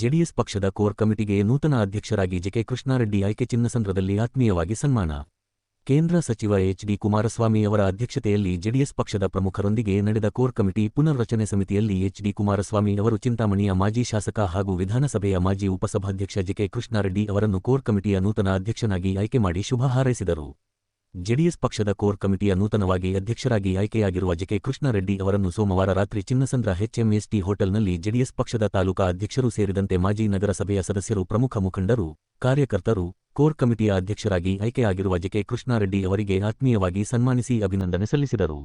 JDS ಪಕ್ಷದ core ಕಮಿಟಿಗೆ ನೂತನ ಅಧ್ಯಕ್ಷರಾಗಿ ಜೆಕೆ ಕೃಷ್ಣಾರೆಡ್ಡಿ ಆಯ್ಕೆ ಚಿನ್ನಸಂದ್ರದಲ್ಲಿ ಆತ್ಮೀಯವಾಗಿ ಸನ್ಮಾನ. ಕೇಂದ್ರ ಸಚಿವ ಎಚ್ ಡಿ ಕುಮಾರಸ್ವಾಮಿ ಅವರ ಅಧ್ಯಕ್ಷತೆಯಲ್ಲಿ ಜೆಡಿಎಸ್ ಪಕ್ಷದ ಪ್ರಮುಖರೊಂದಿಗೆ ನಡೆದ ಕೋರ್ ಕಮಿಟಿ ಪುನರ್ರಚನೆ ಸಮಿತಿಯಲ್ಲಿ ಎಚ್ ಡಿ ಕುಮಾರಸ್ವಾಮಿ ಅವರು ಚಿಂತಾಮಣಿಯ ಮಾಜಿ ಶಾಸಕ ಹಾಗೂ ವಿಧಾನಸಭೆಯ ಮಾಜಿ ಉಪಸಭಾಧ್ಯಕ್ಷ ಜೆಕೆ ಕೃಷ್ಣಾರೆಡ್ಡಿ ಅವರನ್ನು ಕೋರ್ ಕಮಿಟಿಯ ನೂತನ ಅಧ್ಯಕ್ಷನಾಗಿ ಆಯ್ಕೆ ಮಾಡಿ ಶುಭ ಹಾರೈಸಿದರು. ಜೆಡಿಎಸ್ ಪಕ್ಷದ ಕೋರ್ ಕಮಿಟಿಯ ನೂತನವಾಗಿ ಅಧ್ಯಕ್ಷರಾಗಿ ಆಯ್ಕೆಯಾಗಿರುವ ಜೆಕೆ ಕೃಷ್ಣಾರೆಡ್ಡಿ ಅವರನ್ನು ಸೋಮವಾರ ರಾತ್ರಿ ಚಿನ್ನಸಂದ್ರ ಎಚ್ಎಂಎಸ್ಟಿ ಹೋಟೆಲ್ನಲ್ಲಿ ಜೆಡಿಎಸ್ ಪಕ್ಷದ ತಾಲೂಕಾ ಅಧ್ಯಕ್ಷರು ಸೇರಿದಂತೆ ಮಾಜಿ ನಗರಸಭೆಯ ಸದಸ್ಯರು ಪ್ರಮುಖ ಮುಖಂಡರು, ಕಾರ್ಯಕರ್ತರು, ಕೋರ್ ಕಮಿಟಿಯ ಅಧ್ಯಕ್ಷರಾಗಿ ಆಯ್ಕೆಯಾಗಿರುವ ಜೆಕೆ ಕೃಷ್ಣಾರೆಡ್ಡಿ ಅವರಿಗೆ ಆತ್ಮೀಯವಾಗಿ ಸನ್ಮಾನಿಸಿ ಅಭಿನಂದನೆ ಸಲ್ಲಿಸಿದರು.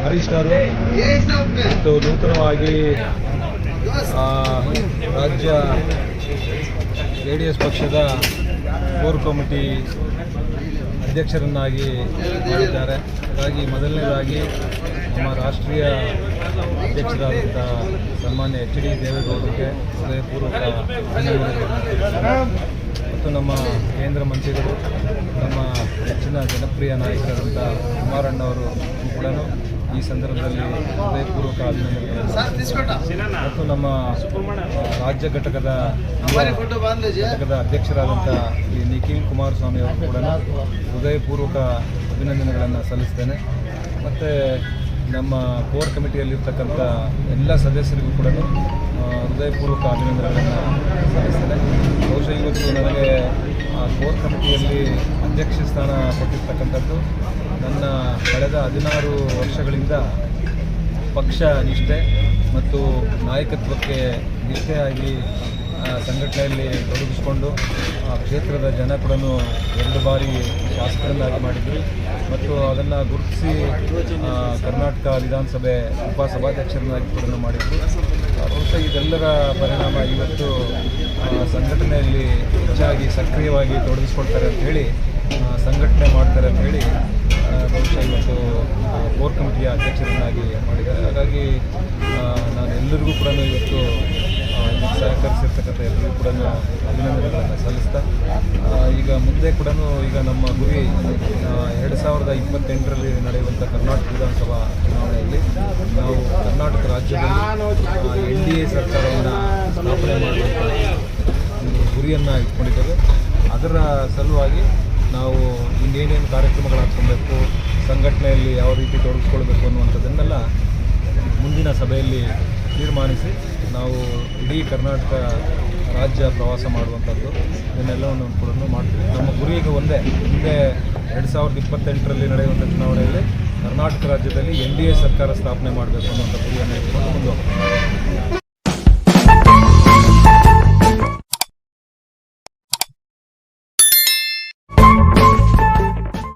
ವರಿಷ್ಠರು ಮತ್ತು ನೂತನವಾಗಿ ರಾಜ್ಯ ಜೆ ಡಿ ಎಸ್ ಪಕ್ಷದ ಕೋರ್ ಕಮಿಟಿ ಅಧ್ಯಕ್ಷರನ್ನಾಗಿ ಮಾಡಿದ್ದಾರೆ. ಹಾಗಾಗಿ ಮೊದಲನೇದಾಗಿ ನಮ್ಮ ರಾಷ್ಟ್ರೀಯ ಅಧ್ಯಕ್ಷರಾದಂಥ ಸನ್ಮಾನ್ಯ ಎಚ್ ಡಿ ದೇವೇಗೌಡರಿಗೆ ಹೃದಯಪೂರ್ವಕ ಮತ್ತು ನಮ್ಮ ಕೇಂದ್ರ ಮಂತ್ರಿಗಳು, ನಮ್ಮ ಹೆಚ್ಚಿನ ಜನಪ್ರಿಯ ನಾಯಕರಾದಂಥ ಕುಮಾರಣ್ಣವರು ಕೂಡ ಈ ಸಂದರ್ಭದಲ್ಲಿ ಹೃದಯಪೂರ್ವಕ ಅಭಿನಂದನೆ ಮತ್ತು ನಮ್ಮ ರಾಜ್ಯ ಘಟಕದ ಘಟಕದ ಅಧ್ಯಕ್ಷರಾದಂಥ ಶ್ರೀ ನಿಖಿಲ್ ಕುಮಾರಸ್ವಾಮಿ ಅವರು ಕೂಡ ಹೃದಯಪೂರ್ವಕ ಅಭಿನಂದನೆಗಳನ್ನು ಸಲ್ಲಿಸ್ತೇನೆ. ಮತ್ತು ನಮ್ಮ ಕೋರ್ ಕಮಿಟಿಯಲ್ಲಿರ್ತಕ್ಕಂಥ ಎಲ್ಲ ಸದಸ್ಯರಿಗೂ ಕೂಡ ಹೃದಯಪೂರ್ವಕ ಅಭಿನಂದನೆಗಳನ್ನು ಸಲ್ಲಿಸ್ತೇನೆ. ಬಹುಶಃ ಇವತ್ತು ನನಗೆ ಕೋರ್ ಕಮಿಟಿಯಲ್ಲಿ ಅಧ್ಯಕ್ಷ ಸ್ಥಾನ ಕೊಟ್ಟಿರ್ತಕ್ಕಂಥದ್ದು. ನನ್ನ ಕಳೆದ ಹದಿನಾರು ವರ್ಷಗಳಿಂದ ಪಕ್ಷ ನಿಷ್ಠೆ ಮತ್ತು ನಾಯಕತ್ವಕ್ಕೆ ನಿಷ್ಠೆಯಾಗಿ ಸಂಘಟನೆಯಲ್ಲಿ ತೊಡಗಿಸಿಕೊಂಡು, ಆ ಕ್ಷೇತ್ರದ ಜನ ಕೂಡ ಎರಡು ಬಾರಿ ಶಾಸಕರನ್ನಾಗಿ ಮಾಡಿದರು. ಮತ್ತು ಅದನ್ನು ಗುರುತಿಸಿ ಕರ್ನಾಟಕ ವಿಧಾನಸಭೆ ಉಪಸಭಾಧ್ಯಕ್ಷರನ್ನಾಗಿ ಕೂಡ ಮಾಡಿದರು. ಇದೆಲ್ಲರ ಪರಿಣಾಮ ಇವತ್ತು ಸಂಘಟನೆಯಲ್ಲಿ ಹೆಚ್ಚಾಗಿ ಸಕ್ರಿಯವಾಗಿ ತೊಡಗಿಸ್ಕೊಳ್ತಾರೆ ಅಂತ ಹೇಳಿ ಸಂಘಟನೆ ಮಾಡ್ತಾರೆ ಅಂತ ಹೇಳಿ ಬಹುಶಃ ಇವತ್ತು ಕೋರ್ ಕಮಿಟಿಯ ಅಧ್ಯಕ್ಷರನ್ನಾಗಿ ಮಾಡಿದ್ದಾರೆ. ಹಾಗಾಗಿ ನಾನು ಎಲ್ಲರಿಗೂ ಕೂಡ ಇವತ್ತು ಸಹಕರಿಸಿರ್ತಕ್ಕಂಥ ಎಲ್ಲರಿಗೂ ಕೂಡ ಅಭಿನಂದನೆಗಳನ್ನು ಸಲ್ಲಿಸ್ತಾ ಈಗ ಮುಂದೆ ಕೂಡ ಈಗ ನಮ್ಮ ಗುರಿ ಎರಡು ಸಾವಿರದ ಇಪ್ಪತ್ತೆಂಟರಲ್ಲಿ ನಡೆಯುವಂಥ ಕರ್ನಾಟಕ ವಿಧಾನಸಭಾ ಚುನಾವಣೆಯಲ್ಲಿ ನಾವು ಕರ್ನಾಟಕ ರಾಜ್ಯದಲ್ಲಿ ಎನ್ ಡಿ ಎ ಸರ್ಕಾರವನ್ನು ಸ್ಥಾಪನೆ ಮಾಡುವಂಥ ಒಂದು ಗುರಿಯನ್ನು ಇಟ್ಕೊಂಡಿದ್ದೇವೆ. ಅದರ ಸಲುವಾಗಿ ನಾವು ಇನ್ನೇನೇನು ಕಾರ್ಯಕ್ರಮಗಳು ಹಾಕ್ಕೊಬೇಕು, ಸಂಘಟನೆಯಲ್ಲಿ ಯಾವ ರೀತಿ ತೊಡಗಿಸ್ಕೊಳ್ಬೇಕು ಅನ್ನುವಂಥದ್ದನ್ನೆಲ್ಲ ಮುಂದಿನ ಸಭೆಯಲ್ಲಿ ತೀರ್ಮಾನಿಸಿ ನಾವು ಇಡೀ ಕರ್ನಾಟಕ ರಾಜ್ಯ ಪ್ರವಾಸ ಮಾಡುವಂಥದ್ದು. ಇದನ್ನೆಲ್ಲವನ್ನು ಕೂಡ ಮಾಡ್ತೀವಿ. ನಮ್ಮ ಗುರಿ ಈಗ ಒಂದೇ. ಮುಂದೆ ಎರಡು ಸಾವಿರದ ಇಪ್ಪತ್ತೆಂಟರಲ್ಲಿ ನಡೆಯುವಂಥ ಚುನಾವಣೆಯಲ್ಲಿ ಕರ್ನಾಟಕ ರಾಜ್ಯದಲ್ಲಿ ಎನ್ ಡಿ ಎ ಸರ್ಕಾರ ಸ್ಥಾಪನೆ ಮಾಡಬೇಕು ಅನ್ನುವಂಥ ಗುರಿಯನ್ನು ಇಟ್ಕೊಂಡು